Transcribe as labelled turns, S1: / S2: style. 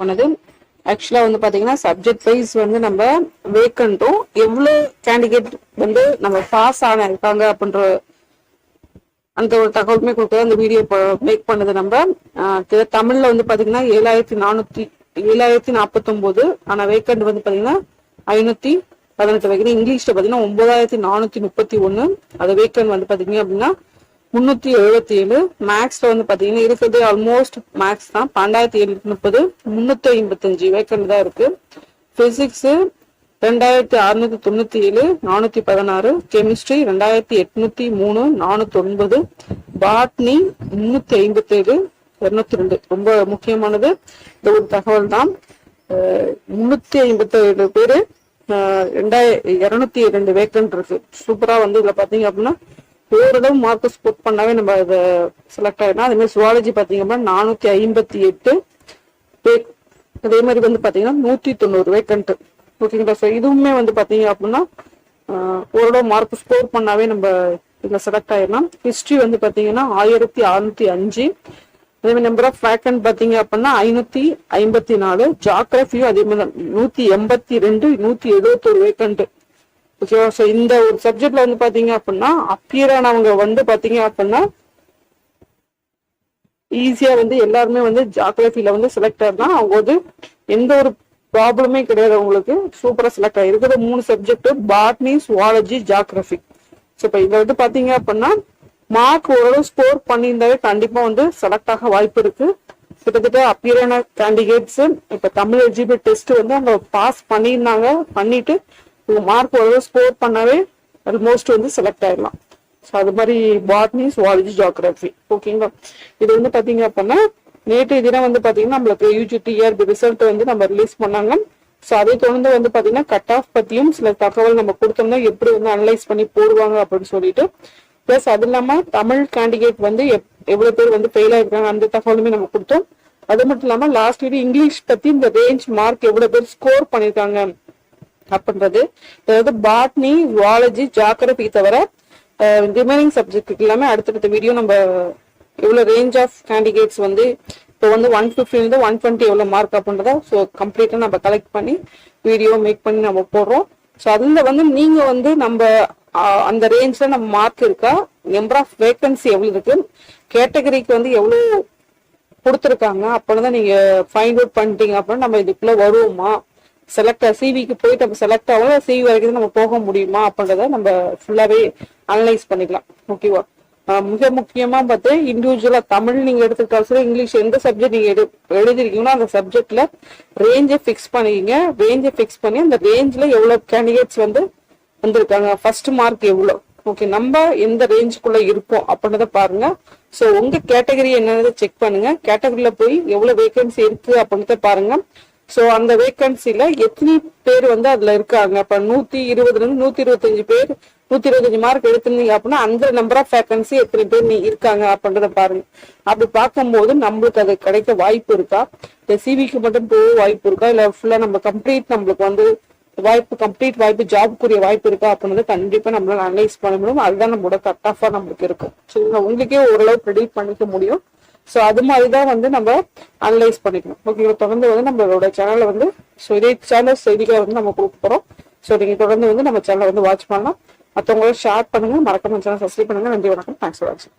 S1: பண்ணது. ஆக்சுவலா வந்து பாத்தீங்கன்னா சப்ஜெக்ட் வைஸ் வந்து நம்ம வேக்கண்ட்டும் எவ்வளவு கேண்டிடேட் வந்து நம்ம பாஸ் ஆன இருக்காங்க அப்படின்ற அந்த ஒரு தகவலுமே கொடுத்து அந்த வீடியோ மேக் பண்ணது நம்ம. ஆஹ் தமிழ்ல வந்து பாத்தீங்கன்னா ஏழாயிரத்தி நானூத்தி ஏழாயிரத்தி நாற்பத்தி ஒன்பது ஆனா வேக்கண்ட் வந்து பாத்தீங்கன்னா ஐநூத்தி பதினெட்டு. வைக்கணும் இங்கிலீஷ்ல பாத்தீங்கன்னா ஒன்பதாயிரத்தி நானூத்தி முப்பத்தி ஒன்னு அது வேக்கண்ட் வந்து பாத்தீங்க அப்படின்னா முன்னூத்தி எழுபத்தி ஏழு மேக்ஸ்ல வந்து பாத்தீங்கன்னா இருக்கிறது ஆல்மோஸ்ட் மேக்ஸ் தான். பன்னெண்டாயிரத்தி எழுநூத்தி முப்பது முன்னூத்தி ஐம்பத்தஞ்சு வேக்கண்ட் தான் இருக்கு. பிசிக்ஸ் ரெண்டாயிரத்தி அறுநூத்தி தொண்ணூத்தி ஏழு நானூத்தி பதினாறு கெமிஸ்ட்ரி ரெண்டாயிரத்தி எட்நூத்தி மூணு நானூத்தி ஒன்பது பாட்னி முன்னூத்தி ஐம்பத்தி ஏழு இருநூத்தி ரெண்டு. ரொம்ப முக்கியமானது. இந்த ஒரு தகவல் தான். முன்னூத்தி ஐம்பத்தி ஏழு பேரு அஹ் ரெண்டாயிர இருநூத்தி ரெண்டு வேக்கன்ட் இருக்கு. சூப்பரா வந்து இதுல பாத்தீங்க அப்படின்னா ஓரளவு மார்க் ஸ்கோர் பண்ணாவே நம்ம இதை செலக்ட் ஆயிடலாம் அதே மாதிரி சுவாலஜி பார்த்தீங்க அப்படின்னா நானூத்தி ஐம்பத்தி எட்டு வே- அதே மாதிரி வந்து பார்த்தீங்கன்னா நூத்தி தொண்ணூறு வேக்கண்ட் ஓகேங்களா ஸோ இதுவுமே வந்து பார்த்தீங்க அப்படின்னா ஓரளவு மார்க் ஸ்கோர் பண்ணாவே நம்ம இதில் செலக்ட் ஆயிடலாம் ஹிஸ்ட்ரி வந்து பார்த்தீங்கன்னா ஆயிரத்தி அறுநூத்தி அஞ்சு. அதே மாதிரி நம்பர் ஆஃப் வேக்கண்ட் பார்த்தீங்க அப்படின்னா ஐநூத்தி ஐம்பத்தி நாலு. ஜாக்ரஃபியும் அதே மாதிரி தான். நூத்தி எண்பத்தி ரெண்டு நூத்தி எழுபத்தொரு வேக்கண்ட் ஓகேவா ஸோ இந்த ஒரு சப்ஜெக்ட்ல வந்து பாத்தீங்க அப்படின்னா அப்பியர் ஆனவங்க வந்து பாத்தீங்க அப்படின்னா ஈஸியா வந்து எல்லாருமே வந்து ஜாகிரபியில வந்து செலக்ட் ஆகலாம் அவங்க வந்து எந்த ஒரு ப்ராப்ளமே கிடையாது அவங்களுக்கு. சூப்பரா செலக்ட் ஆகி இருக்கிற மூணு subject botany zoology geography so இப்போ இதை வந்து பாத்தீங்க அப்படின்னா மார்க் ஓரளவு ஸ்கோர் பண்ணியிருந்தாவே கண்டிப்பா வந்து செலக்ட் ஆக வாய்ப்பு இருக்கு. கிட்டத்தட்ட அப்பியரான கேண்டிடேட்ஸ் இப்ப தமிழ் எலிஜிபிள் டெஸ்ட் வந்து அவங்க பாஸ் பண்ணியிருந்தாங்க. பண்ணிட்டு மார்க் ஓரளவு ஸ்கோர் பண்ணவே ஆல்மோஸ்ட் வந்து செலக்ட் ஆயிடலாம். ஸோ அது மாதிரி பாட்னி சுவாலஜி ஜியாகிரபி ஓகேங்களா இது வந்து பாத்தீங்க அப்படின்னா நேற்றைய தினம் வந்து பாத்தீங்கன்னா நம்மளுக்கு யூஜி டிஆர்பி ரிசல்ட் வந்து நம்ம ரிலீஸ் பண்ணாங்க. ஸோ அதை தொடர்ந்து வந்து பாத்தீங்கன்னா கட் ஆஃப் பத்தியும் சில தகவல் நம்ம கொடுத்தோம்னா எப்படி வந்து அனலைஸ் பண்ணி போடுவாங்க அப்படின்னு சொல்லிட்டு. பிளஸ் அது இல்லாம தமிழ் கேண்டிடேட் வந்து எப்- எவ்வளவு பேர் வந்து ஃபெயில் ஆயிருக்காங்க அந்த தகவலுமே நம்ம கொடுத்தோம். அது மட்டும் இல்லாம லாஸ்ட் வீடு இங்கிலீஷ் பத்தி இந்த ரேஞ்ச் மார்க் எவ்வளவு பேர் ஸ்கோர் பண்ணிருக்காங்க. அப்படின்றது அதாவது பாட்னி ஜுவாலஜி ஜாகிரபி தவிர ரிமைனிங் சப்ஜெக்ட் எல்லாமே அடுத்தடுத்த வீடியோ நம்ம எவ்வளோ ரேஞ்ச் ஆஃப் கேண்டிடேட்ஸ் வந்து இப்போ வந்து ஒன் ஃபிஃப்டிலேருந்து ஒன் டுவெண்ட்டி எவ்வளோ மார்க் அப்படின்றத ஸோ கம்ப்ளீட்டாக நம்ம கலெக்ட் பண்ணி வீடியோ மேக் பண்ணி நம்ம போடுறோம். ஸோ அதில் வந்து நீங்கள் வந்து நம்ம அந்த ரேஞ்சில் நம்ம மார்க் இருக்கா? நம்பர் ஆஃப் வேக்கன்சி எவ்வளோ இருக்கு? கேட்டகரிக்கு வந்து எவ்வளோ கொடுத்துருக்காங்க? அப்பதான் நீங்கள் ஃபைண்ட் அவுட் பண்ணிட்டீங்க அப்படின்னா நம்ம இதுக்குள்ளே வருவோமா? செலக்ட் சிவிக்கு போயிட்டு நம்ம செலக்ட் ஆகலாம் சிவி வரைக்கும் நம்ம போக முடியுமா அப்படின்றத நம்ம ஃபுல்லாவே அனலைஸ் பண்ணிக்கலாம். ஓகேவா மிக முக்கியமா பார்த்து இண்டிவிஜுவலா தமிழ் நீங்க எடுத்துக்கிட்டாலும் சரி இங்கிலீஷ் எந்த சப்ஜெக்ட் நீங்க எடு எழுதிருக்கீங்களோ அந்த சப்ஜெக்ட்ல ரேஞ்சை ஃபிக்ஸ் பண்ணிக்கிங்க. ரேஞ்சை ஃபிக்ஸ் பண்ணி அந்த ரேஞ்ச்ல எவ்வளவு கேண்டிடேட்ஸ் வந்து வந்திருக்காங்க? ஃபர்ஸ்ட் மார்க் எவ்வளோ ஓகே நம்ம எந்த ரேஞ்சுக்குள்ள இருக்கோம் அப்படின்றத பாருங்க. ஸோ உங்க கேட்டகரி என்னன்னு செக் பண்ணுங்க. கேட்டகரியில போய் எவ்வளவு வேகன்சி இருக்கு அப்படின்றத பாருங்க. சோ அந்த வேகன்சில எத்தனை பேர் வந்து அதுல இருக்காங்க? அப்ப நூத்தி இருபதுல இருந்து நூத்தி இருபத்தஞ்சு பேர் நூத்தி இருபத்தஞ்சு மார்க் எடுத்திருந்தீங்க அப்படின்னா அந்த நம்பர் ஆஃப் வேகன்சி எத்தனை பேர் நீ இருக்காங்க அப்படின்றத பாருங்க. அப்படி பார்க்கும்போது நம்மளுக்கு அது கிடைக்க வாய்ப்பு இருக்கா? இந்த சிவிக்கு மட்டும் போக வாய்ப்பு இருக்கா? இல்ல ஃபுல்லா நம்ம கம்ப்ளீட் நம்மளுக்கு வந்து வாய்ப்பு கம்ப்ளீட் வாய்ப்பு ஜாப்க்குரிய வாய்ப்பு இருக்கா அப்படின்றத கண்டிப்பா நம்மளால அனலைஸ் பண்ண முடியும். அதுதான் நம்மளோட கட் ஆஃபா நம்மளுக்கு இருக்கும். சரிங்களா உங்களுக்கே ஓரளவு ப்ரெடிக்ட் பண்ணிக்க முடியும். ஸோ அது மாதிரி தான் வந்து நம்ம அனலைஸ் பண்ணிக்கணும். ஓகே தொடர்ந்து வந்து நம்மளோட சேனலை வந்து ஸோ இதே சேனல் செய்திகளை வந்து நம்ம கொடுக்க போகிறோம் ஸோ நீங்கள் தொடர்ந்து வந்து நம்ம சேனலை வந்து வாட்ச் பண்ணலாம். மற்றவங்களும் ஷேர் பண்ணுங்க. மறக்காம சேனல் சப்ஸ்கிரைப் பண்ணுங்க. நன்றி வணக்கம். தேங்க்ஸ் ஃபார் வாட்சிங்